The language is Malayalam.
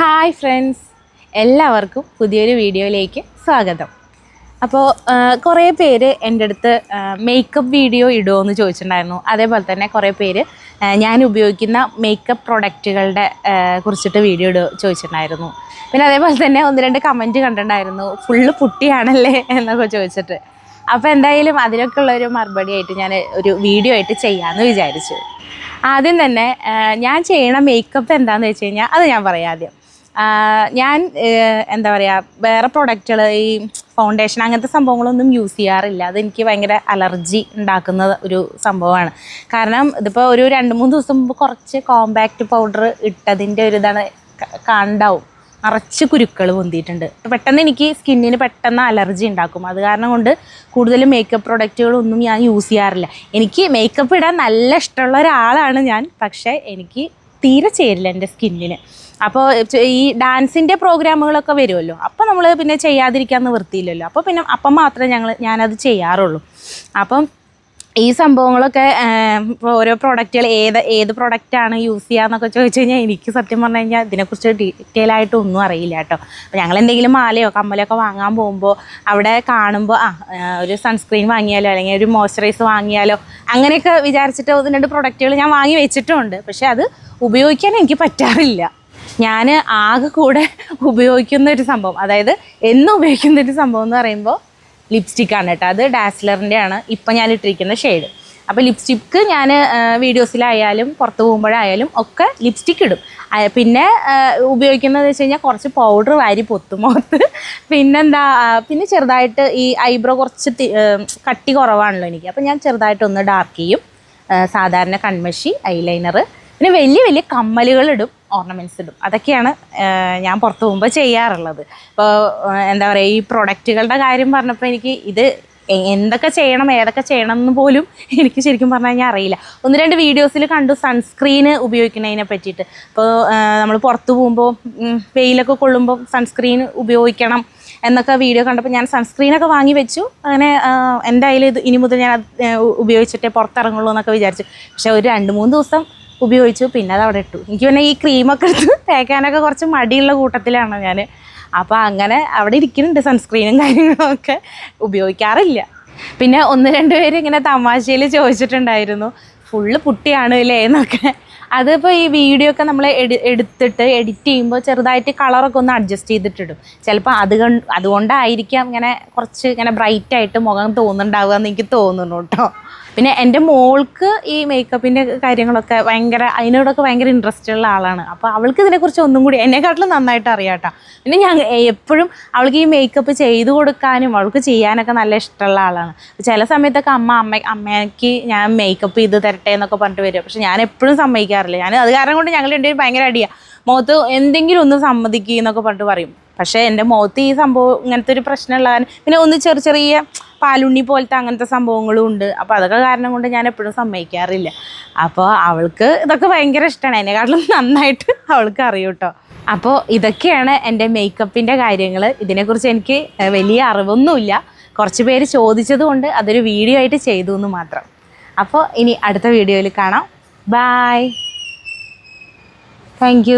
ഹായ് ഫ്രണ്ട്സ് എല്ലാവർക്കും പുതിയൊരു വീഡിയോയിലേക്ക് സ്വാഗതം. അപ്പോൾ കുറേ പേര് എന്റെ അടുത്ത് മേക്കപ്പ് വീഡിയോ ഇടുമോ എന്ന് ചോദിച്ചിട്ടുണ്ടായിരുന്നു. അതേപോലെ തന്നെ കുറേ പേര് ഞാൻ ഉപയോഗിക്കുന്ന മേക്കപ്പ് പ്രൊഡക്റ്റുകളുടെ കുറിച്ചിട്ട് വീഡിയോ ഇടുക ചോദിച്ചിട്ടുണ്ടായിരുന്നു. പിന്നെ അതേപോലെ തന്നെ ഒന്ന് രണ്ട് കമന്റ് കണ്ടിട്ടുണ്ടായിരുന്നു. ഫുള്ള് പുട്ടിയാണല്ലേ? എന്നൊക്കെ ചോദിച്ചിട്ട്. അപ്പോൾ എന്തായാലും അതിനൊക്കെ ഉള്ളൊരു മറുപടി ആയിട്ട് ഞാൻ ഒരു വീഡിയോ ആയിട്ട് ചെയ്യാമെന്ന് വിചാരിച്ചു. ആദ്യം തന്നെ ഞാൻ ചെയ്യണ മേക്കപ്പ് എന്താണെന്ന് വെച്ച് കഴിഞ്ഞാൽ അത് ഞാൻ പറയാം ആദ്യം. ഞാൻ എന്താ പറയുക വേറെ പ്രൊഡക്റ്റുകൾ ഈ ഫൗണ്ടേഷൻ അങ്ങനത്തെ സംഭവങ്ങളൊന്നും യൂസ് ചെയ്യാറില്ല. അതെനിക്ക് ഭയങ്കര അലർജി ഉണ്ടാക്കുന്ന ഒരു സംഭവമാണ്. കാരണം ഇതിപ്പോൾ ഒരു രണ്ട് മൂന്ന് ദിവസം മുമ്പ് കുറച്ച് കോമ്പാക്റ്റ് പൗഡർ ഇട്ടതിന്റെ ഒരു ഇതാണ് കണ്ടാവും. നിറച്ച് കുരുക്കൾ പൊന്തിയിട്ടുണ്ട്. പെട്ടെന്ന് എനിക്ക് സ്കിന്നിന് പെട്ടെന്ന് അലർജി ഉണ്ടാക്കും. അത് കാരണം കൊണ്ട് കൂടുതലും മേക്കപ്പ് പ്രൊഡക്റ്റുകളൊന്നും ഞാൻ യൂസ് ചെയ്യാറില്ല. എനിക്ക് മേക്കപ്പ് ഇടാൻ നല്ല ഇഷ്ടമുള്ള ഒരാളാണ് ഞാൻ. പക്ഷേ എനിക്ക് തീരെ ചേരില്ല എന്റെ സ്കിന്നിന്. അപ്പോൾ ഈ ഡാൻസിന്റെ പ്രോഗ്രാമുകളൊക്കെ വരുമല്ലോ. അപ്പോൾ നമ്മൾ പിന്നെ ചെയ്യാതിരിക്കാൻ നിവൃത്തിയില്ലല്ലോ. അപ്പോൾ പിന്നെ അപ്പം മാത്രമേ ഞങ്ങൾ ഞാനത് ചെയ്യാറുള്ളൂ. അപ്പം ഈ സംഭവങ്ങളൊക്കെ ഓരോ പ്രോഡക്റ്റുകൾ ഏത് ഏത് പ്രൊഡക്റ്റാണ് യൂസ് ചെയ്യാന്നൊക്കെ ചോദിച്ചു കഴിഞ്ഞാൽ എനിക്ക് സത്യം പറഞ്ഞു കഴിഞ്ഞാൽ ഇതിനെക്കുറിച്ച് ഡീറ്റെയിൽ ആയിട്ട് ഒന്നും അറിയില്ല കേട്ടോ. അപ്പോൾ ഞങ്ങൾ എന്തെങ്കിലും മാലയോ കമ്മലൊക്കെ വാങ്ങാൻ പോകുമ്പോൾ അവിടെ കാണുമ്പോൾ ആ, ഒരു സൺസ്ക്രീൻ വാങ്ങിയാലോ അല്ലെങ്കിൽ ഒരു മോയ്സ്ചറൈസ് വാങ്ങിയാലോ അങ്ങനെയൊക്കെ വിചാരിച്ചിട്ട് ഒന്ന് രണ്ട് പ്രൊഡക്റ്റുകൾ ഞാൻ വാങ്ങി വെച്ചിട്ടുണ്ട്. പക്ഷേ അത് ഉപയോഗിക്കാൻ എനിക്ക് പറ്റാറില്ല. ഞാൻ ആകെ കൂടെ ഉപയോഗിക്കുന്ന ഒരു സംഭവം അതായത് എന്ന് ഉപയോഗിക്കുന്ന ഒരു സംഭവം എന്ന് പറയുമ്പോൾ ലിപ്സ്റ്റിക്കാണ് കേട്ടോ. അത് ഡാസ്ലറിന്റെ ആണ് ഇപ്പം ഞാൻ ഇട്ടിരിക്കുന്ന ഷെയ്ഡ് അപ്പോൾ ലിപ്സ്റ്റിക്ക് ഞാൻ വീഡിയോസിലായാലും പുറത്ത് പോകുമ്പോഴായാലും ഒക്കെ ലിപ്സ്റ്റിക്ക് ഇടും. പിന്നെ ഉപയോഗിക്കുന്നത് വെച്ച് കഴിഞ്ഞാൽ കുറച്ച് പൗഡർ വാരി പൊത്തും മുഖത്ത് പിന്നെന്താ പിന്നെ ചെറുതായിട്ട് ഈ ഐബ്രോ കുറച്ച് കട്ടി കുറവാണല്ലോ എനിക്ക്. അപ്പോൾ ഞാൻ ചെറുതായിട്ടൊന്ന് ഡാർക്ക് ചെയ്യും. സാധാരണ കൺമഷി ഐലൈനർ പിന്നെ വലിയ വലിയ കമ്മലുകൾ ഇടും. ഓർണമെന്റ്സ് ഇടും. അതൊക്കെയാണ് ഞാൻ പുറത്ത് പോകുമ്പോൾ ചെയ്യാറുള്ളത്. ഇപ്പോൾ എന്താ പറയുക ഈ പ്രൊഡക്റ്റുകളുടെ കാര്യം പറഞ്ഞപ്പോൾ എനിക്ക് ഇത് എന്തൊക്കെ ചെയ്യണം ഏതൊക്കെ ചെയ്യണം എന്ന് പോലും എനിക്ക് ശരിക്കും പറഞ്ഞു കഴിഞ്ഞാൽ അറിയില്ല. ഒന്ന് രണ്ട് വീഡിയോസിൽ കണ്ടു സൺസ്ക്രീന് ഉപയോഗിക്കുന്നതിനെ പറ്റിയിട്ട്. ഇപ്പോൾ നമ്മൾ പുറത്ത് പോകുമ്പോൾ വെയിലൊക്കെ കൊള്ളുമ്പോൾ സൺസ്ക്രീൻ ഉപയോഗിക്കണം എന്നൊക്കെ വീഡിയോ കണ്ടപ്പോൾ ഞാൻ സൺസ്ക്രീനൊക്കെ വാങ്ങി വെച്ചു. അങ്ങനെ എന്റെ എന്തായാലും ഇത് ഇനി മുതൽ ഞാൻ ഉപയോഗിച്ചിട്ടേ പുറത്തിറങ്ങുള്ളൂ എന്നൊക്കെ വിചാരിച്ചു. പക്ഷേ ഒരു രണ്ട് മൂന്ന് ദിവസം ഉപയോഗിച്ചു. പിന്നെ അത് അവിടെ ഇട്ടു. എനിക്ക് പിന്നെ ഈ ക്രീമൊക്കെ എടുത്ത് തേക്കാനൊക്കെ കുറച്ച് മടിയുള്ള കൂട്ടത്തിലാണ് ഞാൻ അപ്പോൾ അങ്ങനെ അവിടെ ഇരിക്കുന്നുണ്ട് സൺസ്ക്രീനും കാര്യങ്ങളൊക്കെ ഉപയോഗിക്കാറില്ല. പിന്നെ ഒന്ന് രണ്ട് പേര് ഇങ്ങനെ തമാശയിൽ ചോദിച്ചിട്ടുണ്ടായിരുന്നു. ഫുള്ള് പുട്ടിയാണ് അല്ലേ? എന്നൊക്കെ. അതിപ്പോൾ ഈ വീഡിയോ ഒക്കെ നമ്മൾ എഡി എടുത്തിട്ട് എഡിറ്റ് ചെയ്യുമ്പോൾ ചെറുതായിട്ട് കളറൊക്കെ ഒന്ന് അഡ്ജസ്റ്റ് ചെയ്തിട്ടിടും. ചിലപ്പോൾ അത് കണ്ട് അതുകൊണ്ടായിരിക്കാം ഇങ്ങനെ കുറച്ച് ഇങ്ങനെ ബ്രൈറ്റായിട്ട് മുഖം തോന്നുന്നുണ്ടാവുക എന്ന് എനിക്ക് തോന്നുന്നു കേട്ടോ പിന്നെ എന്റെ മോൾക്ക് ഈ മേക്കപ്പിന്റെ കാര്യങ്ങളൊക്കെ ഭയങ്കര അതിനോടൊക്കെ ഭയങ്കര ഇൻട്രസ്റ്റ് ഉള്ള ആളാണ്. അപ്പോൾ അവൾക്ക് ഇതിനെക്കുറിച്ച് ഒന്നും കൂടി എന്നെക്കാട്ടിലും നന്നായിട്ട് അറിയാട്ടോ. പിന്നെ ഞാൻ എപ്പോഴും അവൾക്ക് ഈ മേക്കപ്പ് ചെയ്ത് കൊടുക്കാനും അവൾക്ക് ചെയ്യാനൊക്കെ നല്ല ഇഷ്ടമുള്ള ആളാണ്. ചില സമയത്തൊക്കെ അമ്മ അമ്മ അമ്മയ്ക്ക് ഞാൻ മേക്കപ്പ് ചെയ്ത് തരട്ടെ എന്നൊക്കെ പറഞ്ഞിട്ട് വരും. പക്ഷെ ഞാൻ എപ്പോഴും സമ്മതിക്കാറില്ല. ഞാൻ അത് കാരണം കൊണ്ട് ഞങ്ങൾ രണ്ടുപേരും ഭയങ്കര അടിയാണ് മുഖത്ത് എന്തെങ്കിലും ഒന്ന് സമ്മതിക്കുക എന്നൊക്കെ പറഞ്ഞിട്ട് പറയും. പക്ഷേ എന്റെ മുഖത്ത് ഈ സംഭവം ഇങ്ങനത്തെ ഒരു പ്രശ്നമുള്ള പിന്നെ ഒന്ന് ചെറിയ ചെറിയ പാലുണ്ണി പോലത്തെ അങ്ങനത്തെ സംഭവങ്ങളും ഉണ്ട്. അപ്പോൾ അതൊക്കെ കാരണം കൊണ്ട് ഞാൻ എപ്പോഴും സമ്മതിക്കാറില്ല. അപ്പോൾ അവൾക്ക് ഇതൊക്കെ ഭയങ്കര ഇഷ്ടമാണ് എന്നെക്കാട്ടിലും നന്നായിട്ട് അവൾക്ക് അറിയൂട്ടോ കേട്ടോ. അപ്പോൾ ഇതൊക്കെയാണ് എന്റെ മേക്കപ്പിന്റെ കാര്യങ്ങൾ ഇതിനെക്കുറിച്ച് എനിക്ക് വലിയ അറിവൊന്നുമില്ല. കുറച്ച് പേര് ചോദിച്ചത് കൊണ്ട് അതൊരു വീഡിയോ ആയിട്ട് ചെയ്തു എന്ന് മാത്രം. അപ്പോൾ ഇനി അടുത്ത വീഡിയോയിൽ കാണാം. Bye thank